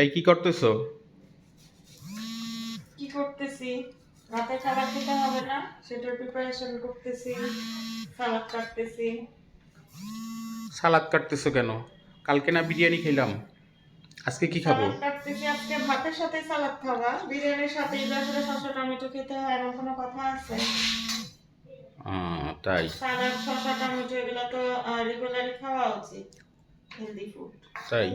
এই কি করতেছো? কি করতেছি? রাতে খাবার খেতে হবে না সেটার প্রিপারেশন করতেছি সালাদ কাটতেছি। সালাদ কাটতেছো কেন? কালকে না বিরিয়ানি খেলাম। আজকে কি খাব? কাটতেছি আজকে ভাতের সাথে সালাদ খাবা। বিরিয়ানির সাথে আসলে শসা টমেটো খেতে হয় এমন কোনো কথা আছে? তাই। সালাদ শসা টমেটো এগুলো তো রেগুলারই খাওয়া উচিত হেলদি ফুড তাই।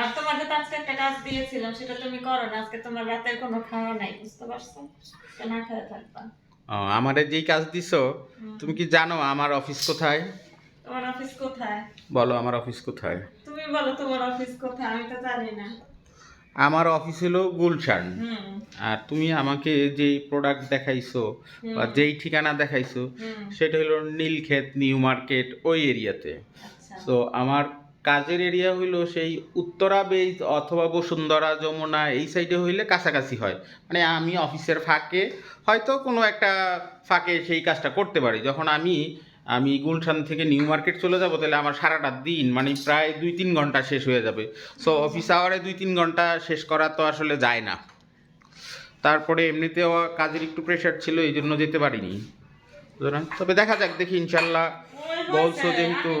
আর তোমাকে তো আজকে একটা কাজ দিয়েছিলাম সেটা তুমি করো না আজকে তোমার রাতের কোনো খাওয়া নাই বুঝতে পারছ? না খেয়ে থাকবা। আমারে যেই কাজ দিছো তুমি কি জানো আমার অফিস কোথায়? তোমার অফিস কোথায়? বলো আমার অফিস কোথায়। তুমি বলো তোমার অফিস কোথায় আমি তো জানি না। আমার অফিস হলো গুলশান। আর তুমি আমাকে যেই প্রোডাক্ট দেখাইছো বা যেই ঠিকানা দেখাইছো সেটা হলো নীলক্ষেত নিউ মার্কেট ওই এরিয়াতে। আচ্ছা। তো আমার কাজের এরিয়া হইল সেই উত্তরা বেজ অথবা বসুন্ধরা, যমুনা এই সাইডে হইলে কাছাকাছি হয়। মানে আমি অফিসের ফাঁকে হয়তো কোনো একটা ফাঁকে সেই কাজটা করতে পারি। যখন আমি আমি গুলশান থেকে নিউ মার্কেট চলে যাব, তাহলে আমার সারাটা দিন মানে প্রায় দুই তিন ঘণ্টা শেষ হয়ে যাবে। সো অফিস আওয়ারে দুই তিন ঘণ্টা শেষ করা তো আসলে যায় না। তারপরে এমনিতেও কাজের একটু প্রেশার ছিল, এই জন্য যেতে পারিনি। তবে দেখা যাক, দেখি ইনশাল্লাহ। বলছো যেহেতু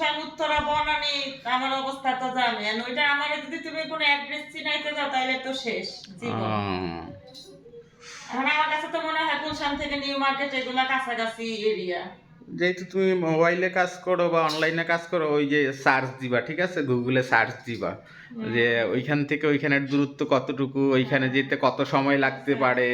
গুলশান উত্তরা বনানি আমার অবস্থা তো জানেন ওইটা আমার যদি তুমি কোনো অ্যাড্রেস চিনাইতে যাও তাহলে তো শেষ জীবন। এখন আমার কাছে তো মনে হয় গুলশান থেকে নিউ মার্কেট এগুলা কাছাকাছি এরিয়া যেহেতু তুমি মোবাইলে কাজ করো বা অনলাইনে কাজ করো ওই যে সার্চ দিবা ঠিক আছে? গুগলে সার্চ দিবা। যে ওইখান থেকে ওইখানের দূরত্ব কতটুকু ওইখানে যেতে কত সময় লাগতে পারে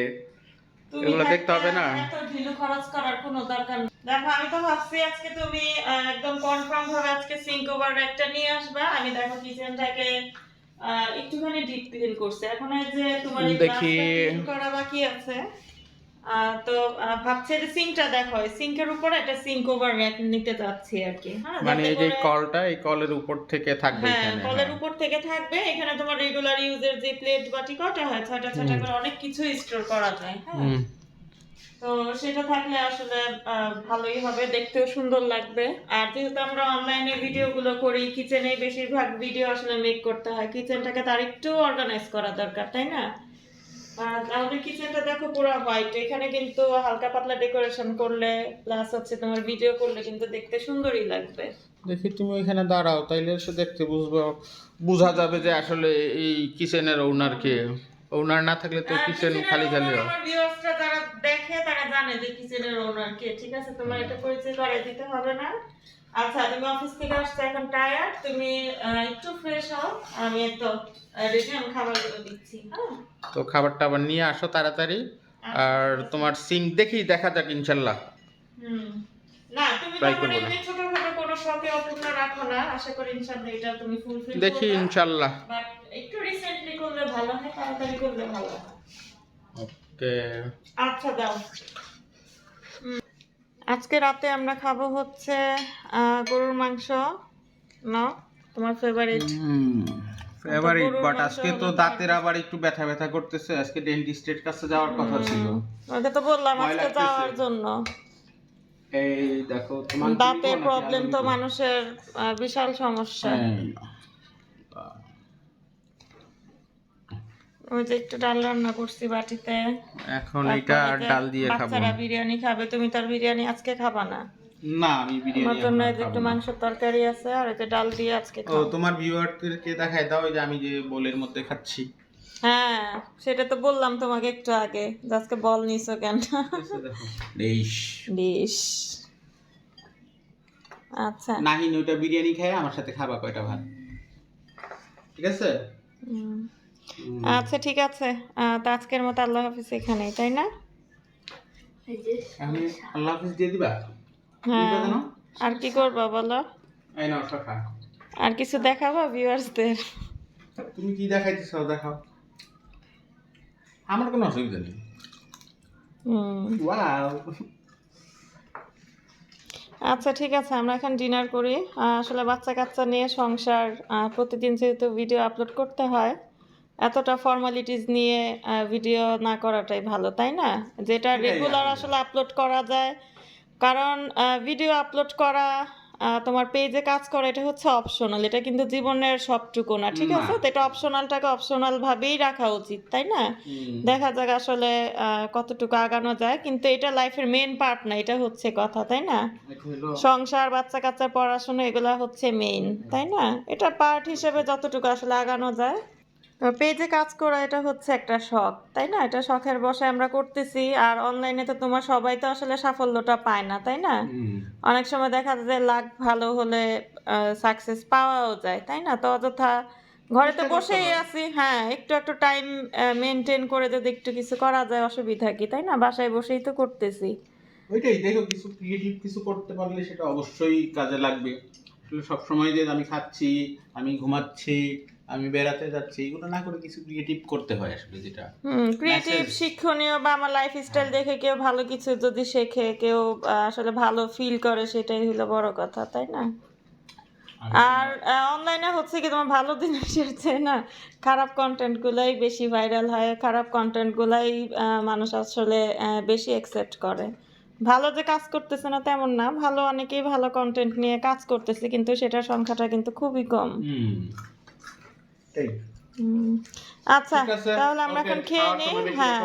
এগুলো দেখতে হবে না? ঢিলু খরচ করার কোনো দরকার দেখো আমি তো ভাবছি আজকে তুমি একদম কনফার্ম ভাবে আজকে সিঙ্ক ওভার একটা নিয়ে আসবা আমি দেখো কিচেনটাকে একটুখানি ডিপ ক্লিন করছে এখন এই যে তোমার দেখি। করা বাকি আছে তো ভাবছি যে সিঙ্কটা দেখো সিঙ্কের উপরে একটা সিঙ্ক ওভার র্যাক নিতে চাচ্ছি আর কি হ্যাঁ মানে এই যে কলটা এই কলের উপর থেকে থাকবে হ্যাঁ এখানে কলের হ্যাঁ। উপর থেকে থাকবে এখানে তোমার রেগুলার ইউজের যে প্লেট বাটি কটা হয় ছয়টা ছয়টা করে অনেক কিছু স্টোর করা যায় হ্যাঁ। তো সেটা থাকলে আসলে ভালোই হবে। দেখতেও সুন্দর লাগবে। আর যেহেতু আমরা অনলাইনে ভিডিওগুলো করি কিচেনে বেশিরভাগ ভিডিও আসলে মেক করতে হয়। কিচেনটাকে তার একটু অর্গানাইজ করা দরকার তাই না? আমাদের কিচেনটা দেখো পুরো হোয়াইট এখানে কিন্তু হালকা পাতলা ডেকোরেশন করলে প্লাস হচ্ছে তোমার ভিডিও করলে কিন্তু দেখতে সুন্দরই লাগবে। দেখি তুমি ওইখানে দাঁড়াও তাইলে সে দেখতে বুঝব। বোঝা যাবে যে আসলে এই কিচেনের ওনার কে। ওনার না থাকলে তো কিচেন খালি খালি হয়। দেখে তারা জানে যে কিচেনের ওনার কে ঠিক আছে? তোমার এটা পরিচয় করে দিতে হবে না। আচ্ছা তুমি অফিস থেকে আসছো এখন টায়ার্ড তুমি একটু ফ্রেশ হও আমি তো রেডি আমি খাবারগুলো দিচ্ছি হ্যাঁ? তো খাবারটা আবার নিয়ে আসো তাড়াতাড়ি। আর তোমার সিঙ্ক দেখি দেখা যাক ইনশাল্লাহ। হুম। না তুমি না। এমনি ছোটখাটো কোনো শখে অপূর্ণ রাখো না। আশা করি ইনশাআল্লাহ এটা তুমি ফুলফিল দেখি ইনশাল্লাহ। বাট একটু রিসেন্টলি করলে ভালো হয় তাড়াতাড়ি করলে ভালো হয়। আচ্ছা দাও। আজকে রাতে আমরা খাব হচ্ছে আহ, গরুর মাংস। না তোমার ফেভারিট ফেভারিট বাট আজকে তো দাঁতের আবার একটু ব্যথা ব্যথা করতেছে। আজকে ডেন্টিস্টের কাছে যাওয়ার কথা ছিল। ওকে তো বললাম আজকে যাওয়ার জন্য। এই দেখো তোমার দাঁতের প্রবলেম তো মানুষের আহ, বিশাল সমস্যা। ওই যে একটু ডাল রান্না করছি বাটিতে। এখন এটা আর ডাল দিয়ে খাব। বাচ্চারা বিরিয়ানি খাবে তুমি তার বিরিয়ানি আজকে খাবা না? না আমি আমার জন্য একটু। মাংসের তরকারি আছে আর এই যে ডাল দিয়ে আজকে ও খাব। তোমার ভিউয়ারদেরকে দেখায় দাও যে আমি যে বোলের মধ্যে খাচ্ছি। হ্যাঁ সেটা তো বললাম তোমাকে একটু আগে আজকে বল নিছো কেন? ডিশ ডিশ আচ্ছা। নাহিন ওইটা বিরিয়ানি খায় আমার সাথে খাবা কয়টা ভাত? ঠিক আছে? হুম। আচ্ছা ঠিক আছে। তো আজকের মতো আল্লাহ হাফিজ এখানেই তাই না? আমি আল্লাহ হাফিজ দিয়ে দিবা? হ্যাঁ। আর কি করবা বলো? এই নাও টাকা আর কিছু দেখাবো ভিউয়ার্সদের তুমি কি দেখাইতেছ দেখাও। আমার কোনো অসুবিধা নেই। ওয়াও। আচ্ছা ঠিক আছে আমরা এখন ডিনার করি। আসলে বাচ্চা কাচ্চা নিয়ে সংসার প্রতিদিন যেহেতু ভিডিও আপলোড করতে হয় এতটা ফর্মালিটিস নিয়ে ভিডিও না করাটাই ভালো তাই না? যেটা রেগুলার আসলে আপলোড করা যায়। কারণ ভিডিও আপলোড করা তোমার পেজে কাজ করা এটা হচ্ছে অপশনাল এটা কিন্তু জীবনের সবটুকু না ঠিক আছে? তো এটা অপশনালটাকে অপশনাল ভাবেই রাখা উচিত তাই না? দেখা যাক আসলে কতটুকু আগানো যায় কিন্তু এটা লাইফের মেন পার্ট না এটা হচ্ছে কথা তাই না? সংসার বাচ্চা কাচ্চার পড়াশোনা এগুলা হচ্ছে মেইন তাই না? এটা পার্ট হিসেবে যতটুকু আসলে আগানো যায়। পেজে কাজ করা এটা হচ্ছে একটা শখ তাই না? এটা শখের বসে আমরা করতেছি আর অনলাইনে তো তোমার সবাই তো আসলে সাফল্যটা পায় না তাই না? অনেক সময় দেখা যায় যে লাক ভালো হলে সাকসেস পাওয়াও যায় তাই না? তো অযথা ঘরে তো বসেই আছি হ্যাঁ একটু একটু টাইম মেনটেন করে যদি একটু কিছু করা যায় অসুবিধা কি তাই না? বাসায় বসেই তো করতেছি। ওইটাই দেখো কিছু ক্রিয়েটিভ কিছু করতে পারলে সেটা অবশ্যই কাজে লাগবে। আসলে সবসময় যে আমি খাচ্ছি আমি ঘুমাচ্ছি আমি বেড়াতে যাচ্ছি এগুলো না করে কিছু ক্রিয়েটিভ করতে হয় আসলে যেটা হুম ক্রিয়েটিভ শিক্ষণীয় বা আমার লাইফ স্টাইল দেখে কেউ ভালো কিছু যদি শেখে কেউ আসলে ভালো ফিল করে সেটাই হলো বড় কথা তাই না? আর অনলাইনে হচ্ছে কি তোমার ভালো জিনিসের চেয়ে না খারাপ কন্টেন্ট গুলাই বেশি ভাইরাল হয় খারাপ কন্টেন্ট গুলাই আহ, মানুষ আসলে বেশি অ্যাকসেপ্ট করে। ভালো যে কাজ করতেছে না তেমন না ভালো অনেকেই ভালো কন্টেন্ট নিয়ে কাজ করতেছে কিন্তু সেটার সংখ্যাটা কিন্তু খুবই কম। আচ্ছা তাহলে আমরা এখন খেয়ে নিই। হ্যাঁ।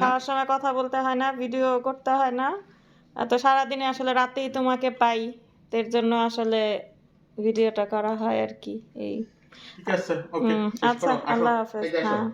খাওয়ার সময় কথা বলতে হয় না ভিডিও করতে হয় না। তো সারাদিনে আসলে রাতেই তোমাকে পাই এর জন্য আসলে ভিডিওটা করা হয় আর কি এই। ঠিক আছে ওকে আচ্ছা আল্লাহ হাফেজ হ্যাঁ।